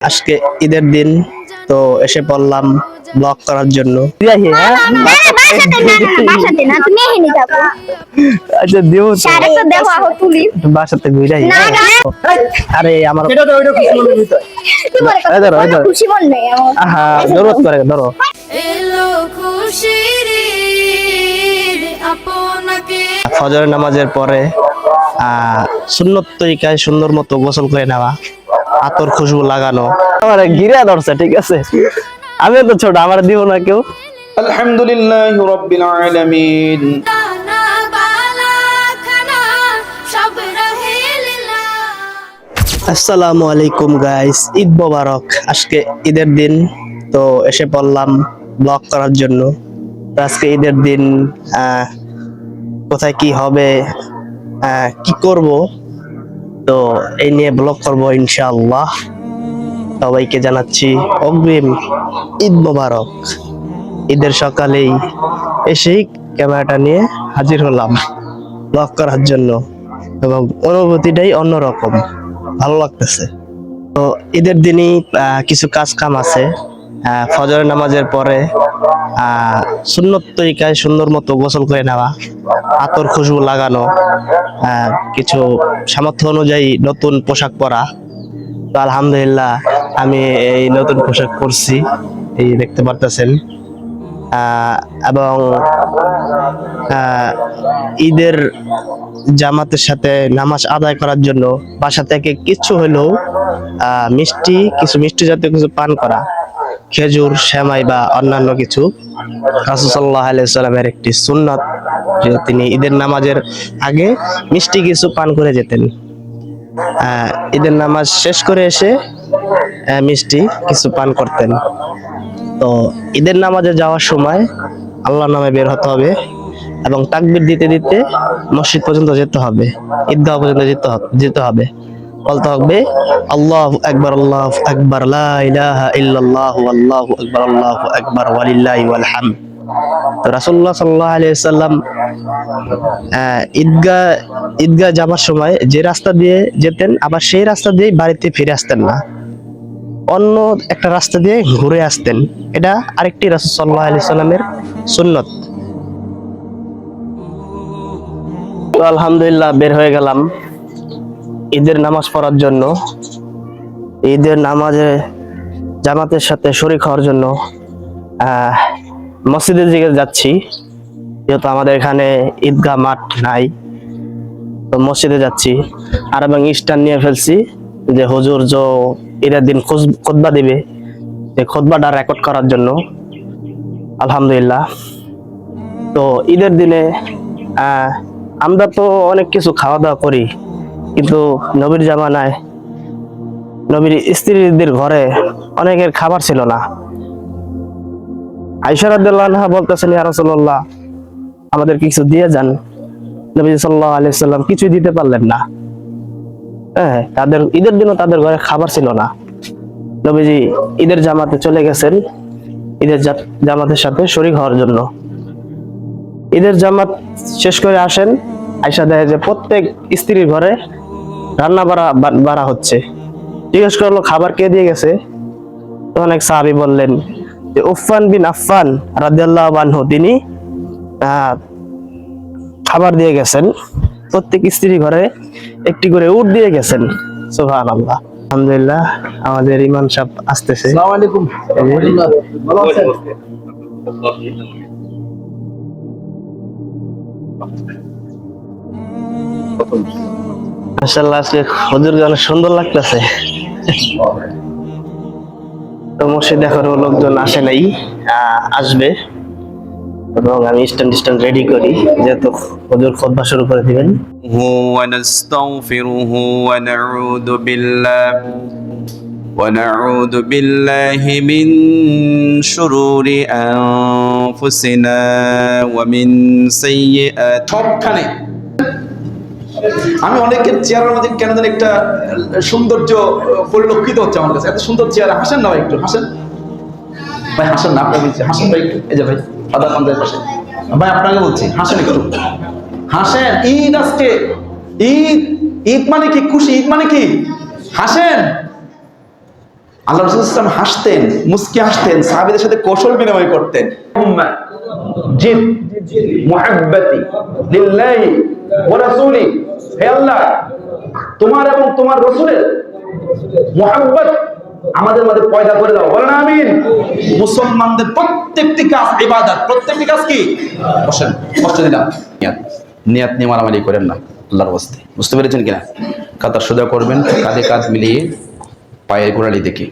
আজকে ঈদের দিন তো এসে পড়লাম ব্লগ করার জন্য। আচ্ছা ধরো, এই ধরো। খুশি মন নেই আমার আহা জরুরত করে ধরো। এলো খুশির ঈদ, আপনাকে ফজর নামাজের পরে আহ সুন্নত তরিকায় সুন্দর মতো গোসল করে নেওয়া। আতর খুশবু লাগানো। আমার গিরা ধরছে ঠিক আছে? আমি তো ছোট আমার দিব না কেউ। আলহামদুলিল্লাহ রব্বিল আলামিন। আসসালামু আলাইকুম গাইস ঈদ মোবারক। আজকে ঈদের দিন তো এসে পড়লাম ব্লগ করার জন্য। আজকে ঈদের দিন কোথায় কি হবে কি করব? তো এই নিয়ে ব্লগ করব ইনশাআল্লাহ। সবাইকে জানাচ্ছি অগ্রিম ঈদ মোবারক। ঈদের সকালেই এসেই ক্যামেরাটা নিয়ে হাজির হলাম ব্লগ করার জন্য এবং অনুভূতিটাই অন্যরকম, ভালো লাগতেছে। তো ঈদের দিনই কিছু কাজ কাম আছে। ফজরের নামাজের পরে সুন্নত তরিকায় সুন্দর মতো গোসল করে নেওয়া, আতর, খুশবু লাগানো কিছু সামর্থ্য অনুযায়ী নতুন পোশাক পরা। তো আলহামদুলিল্লাহ, আমি এই নতুন পোশাক পরছি, এই দেখতে পারতেছেন। এবং ঈদের জামাতের সাথে নামাজ আদায় করার জন্য বাসা থেকে কিছু হলেও মিষ্টি, কিছু মিষ্টি জাতীয় কিছু পান করা। খেজুর, সেমাই বা অন্যান্য কিছু রাসুসাল্লাহ আলাইসাল্লামের একটি সুন্নত, যে তিনি ঈদের নামাজের আগে মিষ্টি কিছু পান করে যেতেন। ঈদের নামাজ শেষ করে এসে মিষ্টি কিছু পান করতেন। তো ঈদের নামাজে যাওয়ার সময় আল্লাহর নামে বের হতে হবে এবং তাকবির দিতে দিতে মসজিদ পর্যন্ত যেতে হবে, ঈদগাহ পর্যন্ত যেতে হবে যেতে হবে। বলতে হবে, আল্লাহ একবার আল্লাহ একবার ইলাহা ইল্লাল্লাহ, আল্লাহু আকবার আল্লাহু আকবার, ওয়ালিল্লাহি ওয়াল হামদ। তো যাওয়ার সময় যে রাস্তা দিয়ে যেতেন, আবার সেই রাস্তা দিয়ে বাড়িতে ফিরে আসতেন না। অন্য একটা রাস্তা দিয়ে ঘুরে আসতেন। এটা আরেকটি সাল্লামের সুন্নত। আলহামদুলিল্লাহ, বের হয়ে গেলাম। ঈদের নামাজ পড়ার জন্য, ঈদের নামাজে জামাতের সাথে শরীক হওয়ার জন্য মসজিদের দিকে যাচ্ছি। যেহেতু আমাদের এখানে ঈদগাহ মাঠ নাই, তো মসজিদে যাচ্ছি আর এবং স্ট্যান্ড নিয়ে ফেলছি যে হুজুর যে ঈদের দিন খুতবা দিবে যে খুতবাটা রেকর্ড করার জন্য। আলহামদুলিল্লাহ। তো ঈদের দিনে আমরা তো অনেক কিছু খাওয়া দাওয়া করি। কিন্তু নবীর জামানায় নবীর স্ত্রীদের ঘরে অনেকের খাবার ছিল না। আইসারাদ্দাল্লাহ বলতেছেন, ইয়া রাসূলুল্লাহ, আমাদের কিছু দিয়ে যান। নবী সাল্লাল্লাহু আলাইহি সাল্লাম কিছুই দিতে পারলেন না। হ্যাঁ তাদের, ঈদের দিনও তাদের ঘরে খাবার ছিল না। নবীজি ঈদের জামাতে চলে গেছেন, ঈদের জামাতের সাথে শরীক হওয়ার জন্য। ঈদের জামাত শেষ করে আসেন আয়সা দেখে যে প্রত্যেক স্ত্রীর ঘরে রান্না বাড়া বাড়া হচ্ছে। জিজ্ঞেস করল খাবার কে দিয়ে গেছে? তখন এক সাহাবি বললেন যে উফান বিন আফফান রাদিয়াল্লাহু আনহু তিনি আহ, খাবার দিয়ে গেছেন। প্রত্যেক স্ত্রী ঘরে একটি করে উট দিয়ে গেছেন। সুবহানাল্লাহ। আলহামদুলিল্লাহ আমাদের ইমাম সাহেব আসতেছে। আসসালামু আলাইকুম। ভালো আছেন মাশাআল্লাহ আজকে হুজুর অনেক সুন্দর লাগতেছে তো মসজিদে এখনো লোকজন আসে নাই আহ, আসবে এবং আমি স্ট্যান্ড স্ট্যান্ড রেডি করি যেহেতু হুজুর খোদবা শুরু করে দিবেন ونستغفره ونعوذ بالله ونعوذ بالله من شرور أنفسنا ومن سيئات সবখানে আমি অনেকের চেয়ারের মধ্যে কেন জানি একটা সৌন্দর্য পরিলক্ষিত হচ্ছে আমার কাছে। এত সুন্দর চেয়ার হাসেন না ভাই একটু, হাসেন? ভাই, হাসেন না, আপনাকে বলছি। হাসেন ভাই একটু। এই যে ভাই, আদা পান্ডের পাশে। ভাই, আপনাকে বলছি, হাসেন একটু। হাসেন, ঈদ আজকে। ঈদ ঈদ মানে কি? খুশি, ঈদ মানে কি? হাসেন। আল্লাহ রসুল ইসলাম হাসতেন, মুস্কি হাসতেন, সাহাবিদের সাথে কৌশল বিনিময় করতেন। জিদ। তোমার এবং তোমার রাসূলের মুহাব্বত আমাদের মধ্যে পয়দা করে দাও। বলেন আমিন। মুসলমানদের প্রত্যেকটি কাজ ইবাদত। প্রত্যেকটি কাজ কি? বসেন, কষ্ট দিলাম। নিয়াত। নিয়ে মারামারি করেন না, আল্লাহর ওয়াস্তে বুঝতে পেরেছেন কিনা? কাতার সোজা করবেন, কাঁধে কাঁধ মিলিয়ে পায়ের গোড়ালি দেখে।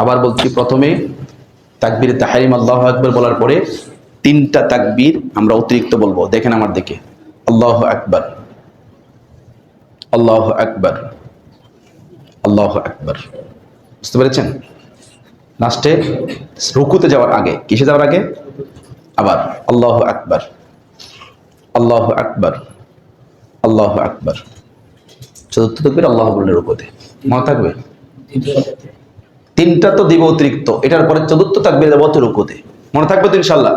আবার বলছি প্রথমে তাকবীর তাহারিম, আল্লাহ আকবর বলার পরে তিনটা তাকবীর আমরা অতিরিক্ত বলব। দেখেন আমার দিকে। আল্লাহ আকবর। আল্লাহ আকবর। আল্লাহ আকবর। বুঝতে পেরেছেন? লাস্টে রুকুতে যাওয়ার আগে। কিসে যাওয়ার আগে? আবার আল্লাহ আকবর। আল্লাহ আকবর। আল্লাহ আকবর। চতুর্থ তকবীর আল্লাহ বললেন রুকুতে। মনে থাকবে? তিনটা তো দিব অতিরিক্ত। এটার পরে চতুর্থ তাকবির দেবো তো রুকুতে। মনে থাকবে তো ইনশাল্লাহ?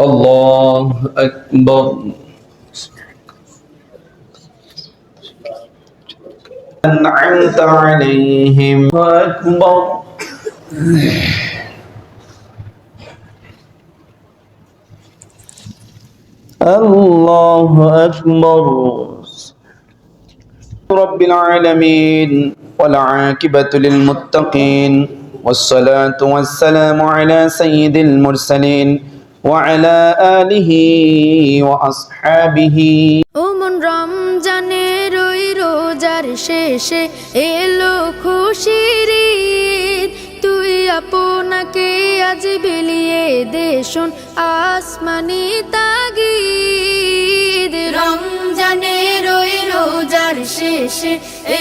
الله أكبر. أنعمت عليهم. أكبر. الله أكبر. رب العالمين. والعاقبة للمتقين. والصلاة والسلام على سيد المرسلين. وعلى آله وأصحابه ওমন রমজানের ওই রোজার শেষে এলো খুশির ঈদ। তুই আপনাকে আজ বিলিয়ে দেশুন আসমানি তাগিদ রমজানের ওই রোজার শেষে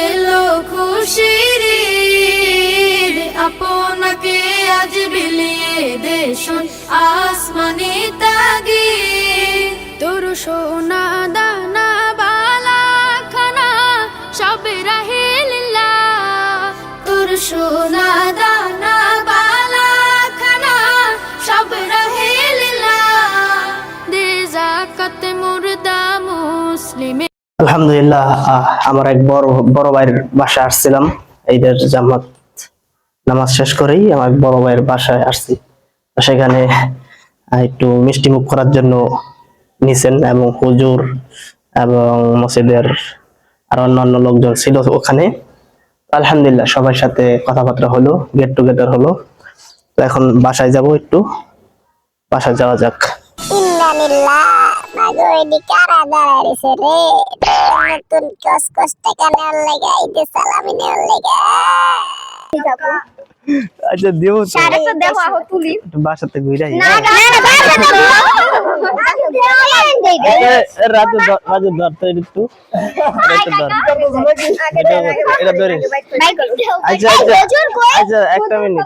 এলো খুশির ঈদ। আপনাকে আজ বিলিয়ে দেশুন আসমানি তাগিদ তোর সোনা দানা বালা খানা সব রাহে লীলা তোর সোনা আলহামদুলিল্লাহ আমার এক বড় বড় ভাইয়ের বাসায় আসছিলাম, ঈদের জামাত নামাজ শেষ করেই আমার বড় ভাইয়ের বাসায় আসছি। সেখানে একটু মিষ্টি মুখ করার জন্য নিছেন এবং হুজুর এবং মসজিদের আর অন্যান্য লোকজন ছিল ওখানে। আলহামদুলিল্লাহ সবার সাথে কথাবার্তা হলো গেট টুগেদার হলো। তো এখন বাসায় যাব একটু, বাসায় যাওয়া যাক। ইন্নালিল্লাহ রে। নতুন কস কস টাকা নেওয়ার লাগে আইতে সালামি নেওয়ার লাগে আচ্ছা দেবো তো তো দেখো আহ তুলি বাসাতে ঘুরে না না না রাজু ধর- রাজু ধর তো একটু ধর এটা- আচ্ছা আচ্ছা আচ্ছা একটা মিনিট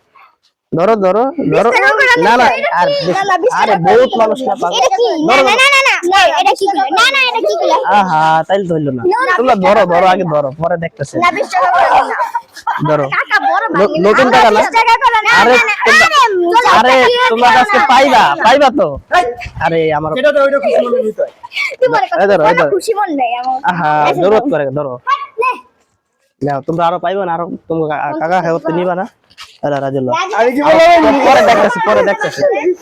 ধরো ধরো ধরো। না না আর আরে বহুত মানুষ না পাগল ধরো। ধরো আহা তাইলে ধরলো না। তোমরা ধরো ধরো আগে ধরো পরে দেখতেছে। ধরো। নতুন টাকা না? আরে তোমরা- আরে তোমরা আজকে পাইবা পাইবা তো? আরে আমার এই ধরো, এই ধরো। খুশি মন নেই আমার। আহা জরুরত করে ধরো। নাও তোমরা আরও পাইবা না? আরও তোমরা কাকা খাওয়াতে নিবা না? আরে রাজুল্লাহ পরে দেখতেছি পরে দেখতেছি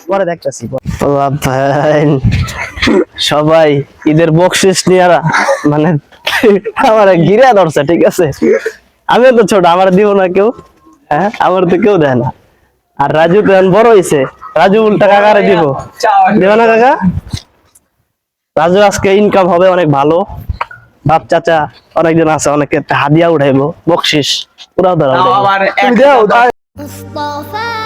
পরে দেখতেছি। আল্লাহ ভাই সবাই ঈদের বকশিস নিয়ে মানে আমার গিরা ধরছে ঠিক আছে? আমিও তো ছোট আমার দিব না কেউ হ্যাঁ? আমার তো কেউ দেয় না। আর রাজু তো বড় হয়েছে রাজু উল্টা কাকারে দিব। দেবে না কাকা? রাজু আজকে ইনকাম হবে অনেক ভালো। বাপ চাচা অনেকজন আছে অনেকে একটা হাদিয়া উঠাইবো বকশিস। পুরাও দাঁড়াও তুমি দাও দাও। মুস্তাফা